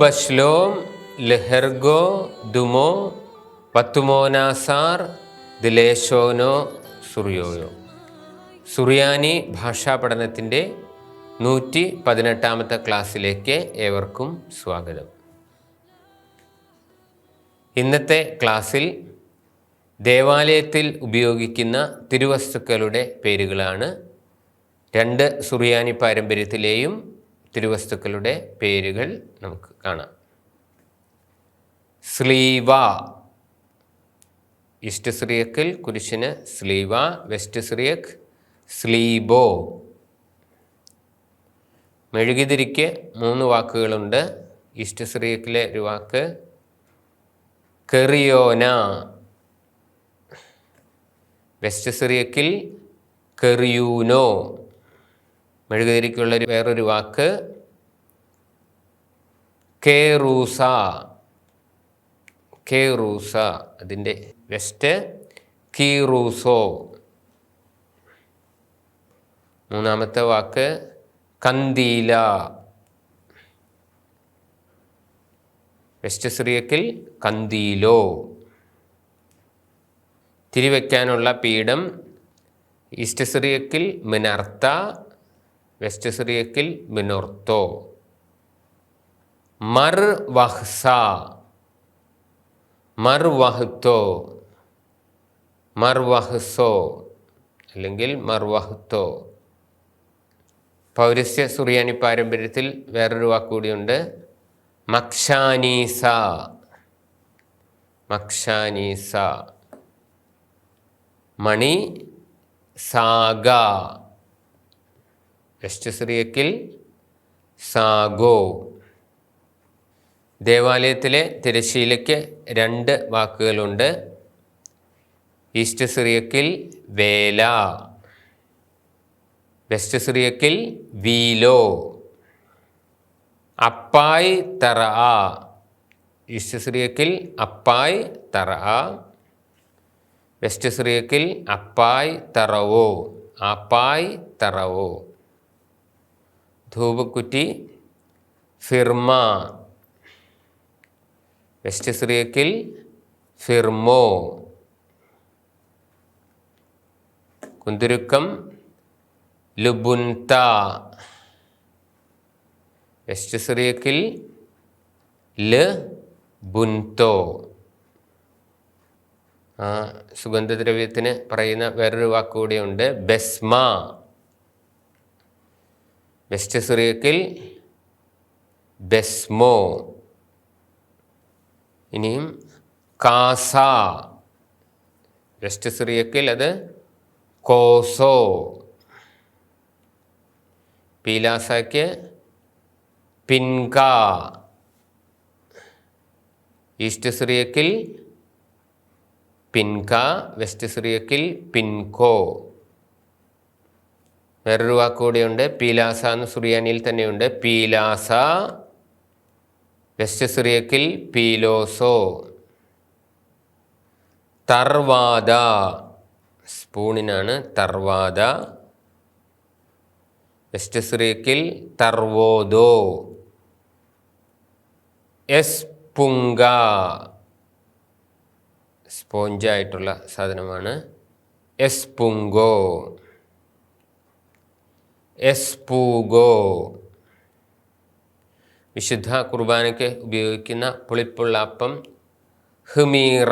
ബഷ്ലോം ലെഹർഗോ ദുമോ പത്തുമോനാസാർ ദിലേശോനോ സുറിയോയോ. സുറിയാനി ഭാഷാ പഠനത്തിന്റെ നൂറ്റി പതിനെട്ടാമത്തെ ക്ലാസ്സിലേക്ക് ഏവർക്കും സ്വാഗതം. ഇന്നത്തെ ക്ലാസ്സിൽ ദേവാലയത്തിൽ ഉപയോഗിക്കുന്ന തിരുവസ്തുക്കളുടെ പേരുകളാണ് രണ്ട് സുറിയാനി പാരമ്പര്യത്തിലെയും തിരുവസ്തുക്കളുടെ പേരുകൾ നമുക്ക് കാണാം. സ്ലീവ. ഈസ്റ്റ് സിറിയക്കിൽ കുരിശിന് സ്ലീവ വെസ്റ്റ് സിറിയക്ക് സ്ലീബോ. മെഴുകിതിരിക്ക് മൂന്ന് വാക്കുകളുണ്ട്. ഈസ്റ്റ് സിറിയക്കിലെ ഒരു വാക്ക് കെറിയോന. വെസ്റ്റ് സിറിയക്കിൽ കെറിയൂനോ. മെഴുകുതിരിക്കുള്ള ഒരു വേറൊരു വാക്ക്. കേറൂസ. കേറൂസ. അതിന്റെ വെസ്റ്റ്. കീറൂസോ. മൂന്നാമത്തെ വാക്ക്. കന്തീല വെസ്റ്റ് സിറിയക്കിൽ കന്തീലോ തിരിവെക്കാനുള്ള പീഠം. ഈസ്റ്റ് സിറിയക്കിൽ മിനർത്ത. വെസ്റ്റ് സിറിയക്കിൽ മിനോർത്തോ. മർ വഹ്സ. മർ വഹ്തോ മർ വഹ്സോ. അല്ലെങ്കിൽ മർ വഹ്തോ പൗരസ്യ സുറിയാനി പാരമ്പര്യത്തിൽ വേറൊരു വാക്കുകൂടിയുണ്ട്. മക്ഷാനീസ മക്ഷാനീസ മണി സാഗ. വെസ്റ്റ് സിറിയക്കിൽ സാഗോ. ദേവാലയത്തിലെ തിരശീലയ്ക്ക് രണ്ട് വാക്കുകളുണ്ട്. ഈസ്റ്റ് സിറിയക്കിൽ വേല. വെസ്റ്റ് സിറിയക്കിൽ വീലോ. അപ്പായ് തറ ഈസ്റ്റ് സിറിയക്കിൽ അപ്പായ് തറ വെസ്റ്റ് സിറിയക്കിൽ അപ്പായ് തറവോ. അപ്പായ് തറവോ. ധൂപക്കുറ്റി ഫിർമ വെസ്റ്റ് സിറിയക്കിൽ ഫിർമോ കുന്തുരുക്കം ലുബുൻത വെസ്റ്റ് സിറിയക്കിൽ ൽ ബുൻതോ. ആ സുഗന്ധദ്രവ്യത്തിന് പറയുന്ന വേറൊരു വാക്കുകൂടിയുണ്ട് ബെസ്മ. വെസ്റ്റ് സിറിയക്കിൽ ബെസ്മോ. ഇനിയും കാസ. വെസ്റ്റ് സിറിയക്കിൽ അത് കോസോ. പീലാസയ്ക്ക് പിൻക. East സിറിയക്കിൽ പിൻക west സിറിയക്കിൽ പിൻകോ. വേറൊരു വാക്കുകൂടിയുണ്ട് പീലാസ എന്ന് സുറിയാനിയിൽ തന്നെയുണ്ട്. പീലാസ വെസ്റ്റ് സിറിയക്കിൽ പീലോസോ. തർവാദ സ്പൂണിനാണ് തർവാദ. വെസ്റ്റ് സിറിയക്കിൽ തർവോദോ. എസ് പുങ്ക സ്പോഞ്ചായിട്ടുള്ള സാധനമാണ്. എസ്പുങ്കോ എസ്പൂഗോ. വിശുദ്ധ കുർബാനയ്ക്ക് ഉപയോഗിക്കുന്ന പുളിപ്പുള്ള അപ്പം ഹുമീറ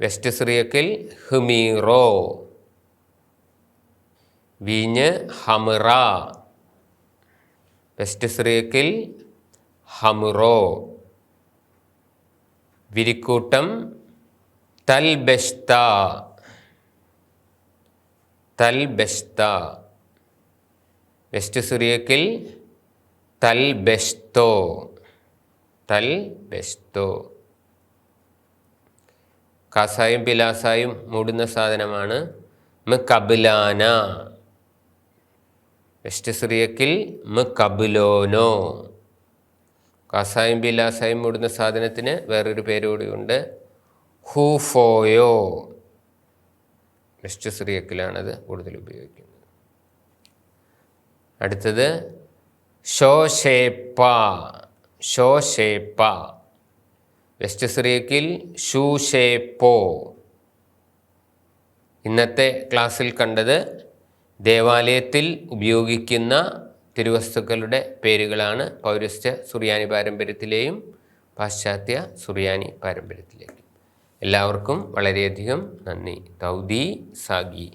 വെസ്റ്റ് സിറിയക്കിൽ ഹുമീറോ വീഞ്ഞ് ഹമിറ. വെസ്റ്റ് സിറിയക്കിൽ ഹമുറോ. വിരിക്കൂട്ടം തൽബെഷ്ത. തൽബെഷ്ത വെസ്റ്റ് സുറിയക്കിൽ തൽ ബെസ്തോ. തൽ ബെസ്തോ. കാസായും പിലാസായും മൂടുന്ന സാധനമാണ് മ് കബിലാന. വെസ്റ്റ് സിറിയക്കിൽ മ് കബിലോനോ. കാസായും പിലാസായും മൂടുന്ന സാധനത്തിന് വേറൊരു പേരുകൂടിയുണ്ട് ഹൂഫോയോ. വെസ്റ്റ് സിറിയക്കിലാണത് കൂടുതൽ ഉപയോഗിക്കുന്നത് അടുത്തത് ഷോഷേപ്പ ഷോഷേപ്പ വെസ്റ്റ് സിറിയക്കിൽ ഷൂഷേപ്പോ ഇന്നത്തെ ക്ലാസ്സിൽ കണ്ടത് ദേവാലയത്തിൽ ഉപയോഗിക്കുന്ന തിരുവസ്തുക്കളുടെ പേരുകളാണ് പൗരസ്ത്യ സുറിയാനി പാരമ്പര്യത്തിലെയും പാശ്ചാത്യ സുറിയാനി പാരമ്പര്യത്തിലെയും. എല്ലാവർക്കും വളരെയധികം നന്ദി. തൗദി സാഗി.